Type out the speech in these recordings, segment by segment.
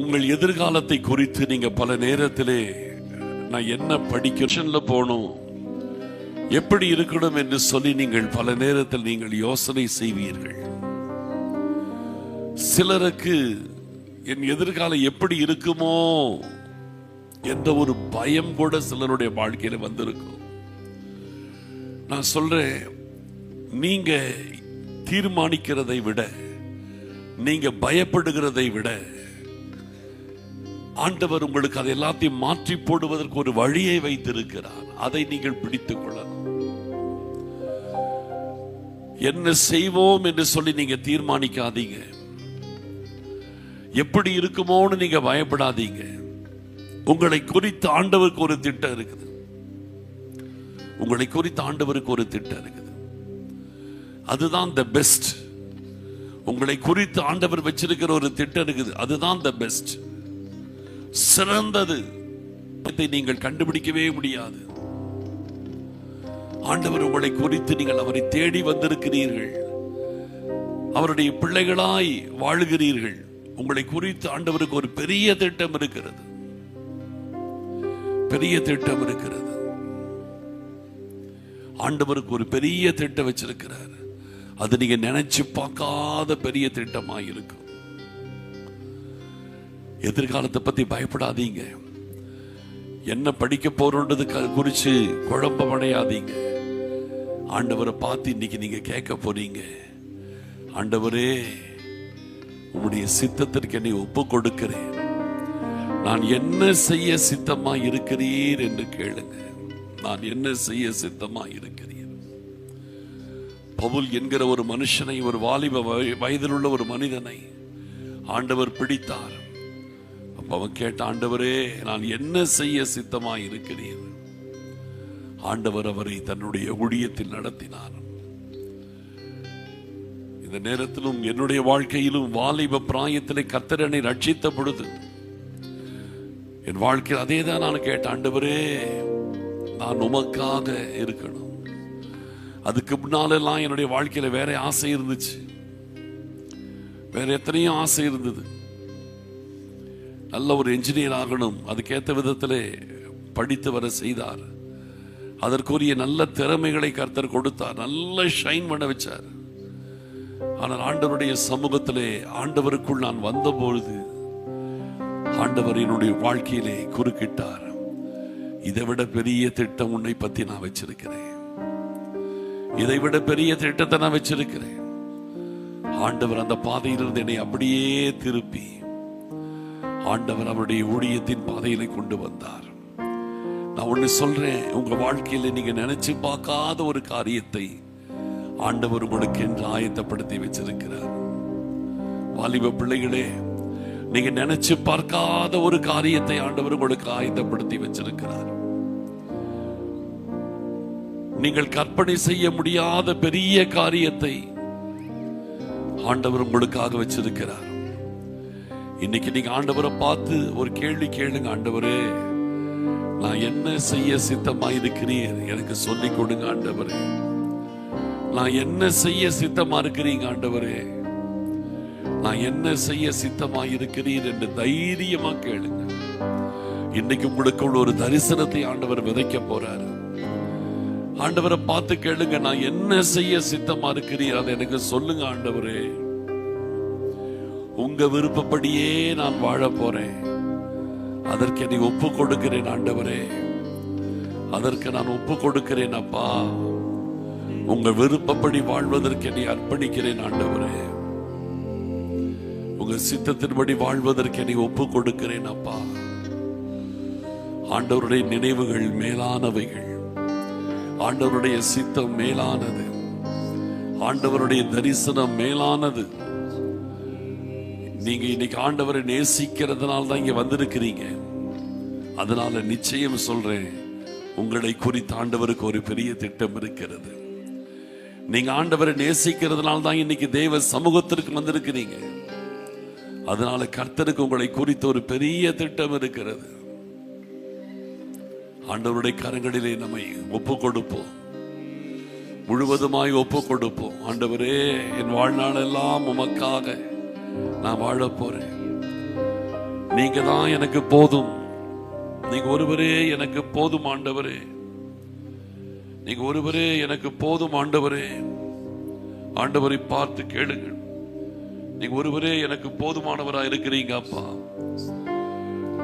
உங்கள் எதிர்காலத்தை குறித்து நீங்க பல நேரத்திலே நான் என்ன படிக்கல போகணும் எப்படி இருக்கணும் என்று சொல்லி நீங்கள் பல நேரத்தில் நீங்கள் யோசனை செய்வீர்கள். சிலருக்கு என் எதிர்காலம் எப்படி இருக்குமோ என்ற ஒரு பயம் கூட சிலருடைய வாழ்க்கையில வந்திருக்கும். நான் சொல்றேன் நீங்க தீர்மானிக்கிறதை விட நீங்க பயப்படுகிறதை விட ஆண்டவர் உங்களுக்கு அதை எல்லாத்தையும் மாற்றி போடுவதற்கு ஒரு வழியை வைத்திருக்கிறார். அதை நீங்கள் பிடித்துக் கொள்ளலாம் என்ன செய்வோம் என்று சொல்லி நீங்க தீர்மானிக்காதீங்க. எப்படி இருக்குமோன்னு நீங்க பயப்படாதீங்க. உங்களை குறித்து ஆண்டவருக்கு ஒரு திட்டம் இருக்குது. உங்களை குறித்து ஆண்டவருக்கு ஒரு திட்டம் இருக்குது. அதுதான் த பெஸ்ட் உங்களை குறித்து ஆண்டவர் வச்சிருக்கிற ஒரு திட்டம் இருக்குது. அதுதான் த பெஸ்ட் சிறந்தது. இதை நீங்கள் கண்டுபிடிக்கவே முடியாது. ஆண்டவர் உங்களை குறித்து நீங்கள் அவரை தேடி வந்திருக்கிறீர்கள். அவருடைய பிள்ளைகளாய் வாழுகிறீர்கள். உங்களை குறித்து ஆண்டவருக்கு ஒரு பெரிய திட்டம் இருக்கிறது. பெரிய திட்டம் இருக்கிறது. ஆண்டவருக்கு ஒரு பெரிய திட்டம் வச்சிருக்கிறார். அது நீங்க நினைச்சு பார்க்காத பெரிய திட்டமாக இருக்கும். எதிர்காலத்தை பத்தி பயப்படாதீங்க. என்ன படிக்க போறோன்றது க- குறிச்சு குழப்பம் அடையாதீங்க. ஆண்டவரை பார்த்து இன்னைக்கு நீங்க கேட்க போறீங்க. ஆண்டவரே உங்களுடைய சித்தத்திற்கு என்னை ஒப்பு கொடுக்கிறேன் நான் என்ன செய்ய சித்தமா இருக்கிறீர் என்று கேளுங்க. நான் என்ன செய்ய சித்தமா இருக்கிறீர்? பவுல் என்கிற ஒரு மனுஷனை ஒரு வாலிப வய- வயதில் உள்ள ஒரு மனிதனை ஆண்டவர் பிடித்தார். அவன் கேட்ட ஆண்டவரே நான் என்ன செய்ய சித்தமா இருக்கிறீர் ஆண்டவர் அவரை தன்னுடைய ஊழியத்தில் நடத்தினார். இந்த நேரத்திலும் என்னுடைய வாழ்க்கையிலும் வாலிப பிராயத்திலே கத்தரனை ரட்சித்த பொழுது என் வாழ்க்கையில் அதே தான் நான் கேட்ட ஆண்டவரே நான் உமக்காக இருக்கணும். அதுக்கு முன்னாலெல்லாம் என்னுடைய வாழ்க்கையில வேற ஆசை இருந்துச்சு. வேற எத்தனையோ ஆசை இருந்தது. நல்ல ஒரு என்ஜினியர் ஆகணும். அதுக்கேற்ற விதத்திலே படித்து வர செய்தார். அதற்குரிய நல்ல திறமைகளை கர்த்தர் கொடுத்தார். நல்ல ஷைன் பண்ண வச்சார். ஆனால் ஆண்டவருடைய சமூகத்திலே ஆண்டவருக்குள் நான் வந்தபொழுது ஆண்டவர் என்னுடைய வாழ்க்கையிலே குறுக்கிட்டார். இதை விட பெரிய திட்டம் உன்னை பத்தி நான் வச்சிருக்கிறேன். இதை விட பெரிய திட்டத்தை நான் வச்சிருக்கிறேன். ஆண்டவர் அந்த பாதையிலிருந்து என்னை அப்படியே திருப்பி ஆண்டவர் அவருடைய ஊழியத்தின் பாதையில கொண்டு வந்தார். நான் ஒண்ணு சொல்றேன் உங்க வாழ்க்கையில நீங்க நினைச்சு பார்க்காத ஒரு காரியத்தை ஆண்டவர் உங்களுக்கு என்று ஆயத்தப்படுத்தி வச்சிருக்கிறார். வாலிப பிள்ளைகளே நீங்க நினைச்சு பார்க்காத ஒரு காரியத்தை ஆண்டவர் உங்களுக்கு ஆயத்தப்படுத்தி வச்சிருக்கிறார். நீங்கள் கற்பனை செய்ய முடியாத பெரிய காரியத்தை ஆண்டவர் உங்களுக்காக வச்சிருக்கிறார். இன்னைக்கு நீங்க ஆண்டவரை பார்த்து ஒரு கேள்வி கேளுங்க ஆண்டவரே. நான் என்ன செய்ய சித்தமா இருக்கிறீர்? எனக்கு சொல்லி கொடுங்க ஆண்டவரே. நான் என்ன செய்ய சித்தமா இருக்கிறீங்க ஆண்டவரே? நான் என்ன செய்ய சித்தமா இருக்கிறீர் என்று தைரியமா கேளுங்க. இன்னைக்கு உங்களுக்கு ஒரு தரிசனத்தை ஆண்டவர் விதைக்க போறாரு. ஆண்டவரை பார்த்து கேளுங்க நான் என்ன செய்ய சித்தமா இருக்கிறீர்? அதை எனக்கு சொல்லுங்க ஆண்டவரே. உங்க விருப்பப்படியே நான் வாழ போறேன். அதற்கு நீ ஒப்பு கொடுக்கிறேன் ஆண்டவரே. அதற்கு நான் ஒப்பு கொடுக்கிறேன் அப்பா. உங்க விருப்பப்படி வாழ்வதற்கு நீ அர்ப்பணிக்கிறேன் ஆண்டவரே. உங்க சித்தத்தின்படி வாழ்வதற்கு நீ ஒப்பு கொடுக்கிறேன் அப்பா. ஆண்டவருடைய நினைவுகள் மேலானவைகள். ஆண்டவருடைய சித்தம் மேலானது. ஆண்டவருடைய தரிசனம் மேலானது. நீங்க இன்னைக்கு ஆண்டவரை நேசிக்கிறதுனால தான் இங்க வந்திருக்கிறீங்க. அதனால நிச்சயம் சொல்றேன் உங்களை குறித்து ஆண்டவருக்கு ஒரு பெரிய திட்டம் இருக்கிறது. நீங்க ஆண்டவரை நேசிக்கிறதுனால தான் இன்னைக்கு தேவ சமூகத்திற்கு வந்திருக்கிறீங்க. அதனால கர்த்தருக்கு உங்களை குறித்து ஒரு பெரிய திட்டம் இருக்கிறது. ஆண்டவருடைய கரங்களிலே நம்மை ஒப்பு கொடுப்போம் முழுவதுமாய் ஒப்பு கொடுப்போம் ஆண்டவரே என் வாழ்நாளெல்லாம் உமக்காக. நான் வாழ போறேன். நீங்க தான் எனக்கு போதும். நீங்க ஒருவரே எனக்கு போதும் ஆண்டவரே. நீங்க ஒருவரே எனக்கு போதும் ஆண்டவரே. ஆண்டவரை பார்த்து கேளுங்கள். நீங்க ஒருவரே எனக்கு போதுமானவரா இருக்கிறீங்க அப்பா.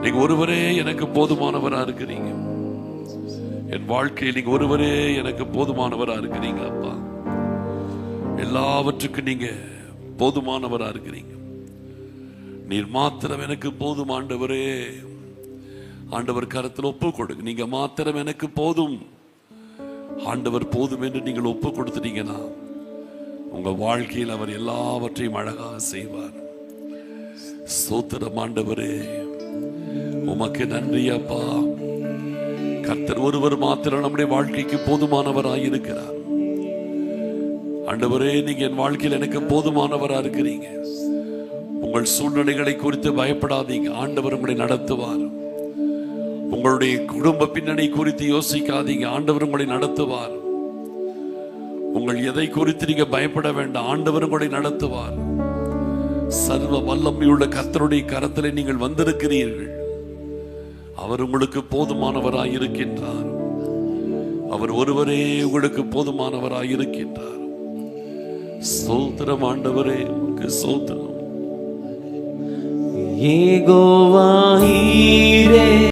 நீங்க ஒருவரே எனக்கு போதுமானவரா இருக்கிறீங்க. என் வாழ்க்கையில் நீங்க ஒருவரே எனக்கு போதுமானவரா இருக்கிறீங்க அப்பா. எல்லாவற்றுக்கும் நீங்க போதுமானவரா இருக்கிறீங்க. நீர் மாத்திரம் எனக்கு போதும் ஆண்டவரே. ஆண்டவர் கரத்தில் ஒப்பு கொடுங்க. நீங்க மாத்திரம் எனக்கு போதும். ஆண்டவர் போதும் என்று நீங்கள் ஒப்பு கொடுத்துட்டீங்கன்னா உங்க வாழ்க்கையில் அவர் எல்லாவற்றையும் அழகாக செய்வார். சோத்திரம் ஆண்டவரே. உமக்கு நன்றி அப்பா. கர்த்தர் ஒருவர் மாத்திரம் நம்முடைய வாழ்க்கைக்கு போதுமானவராய் இருக்கிறார். ஆண்டவரே நீங்க என் வாழ்க்கையில் எனக்கு போதுமானவரா இருக்கிறீங்க. உங்கள் சூழ்நிலைகளை குறித்து பயப்படாதீங்க. ஆண்டவர் உங்களை நடத்துவார். உங்களுடைய குடும்ப பின்னணி குறித்து யோசிக்காதீங்க. ஆண்டவர் உங்களை நடத்துவார். உங்கள் எதை குறித்து நீங்க பயப்பட வேண்டாம். ஆண்டவர் உங்களை நடத்துவார். சர்வ வல்லமையுள்ள கர்த்தருடைய கரத்திலே நீங்கள் வந்திருக்கிறீர்கள். அவர் உங்களுக்கு போதுமானவராய் இருக்கின்றார். அவர் ஒருவரே உங்களுக்கு போதுமானவராய் இருக்கின்றார். சோத்திரம் ஆண்டவரே. உங்களுக்கு சோத்திரம் ये गोवा हीरे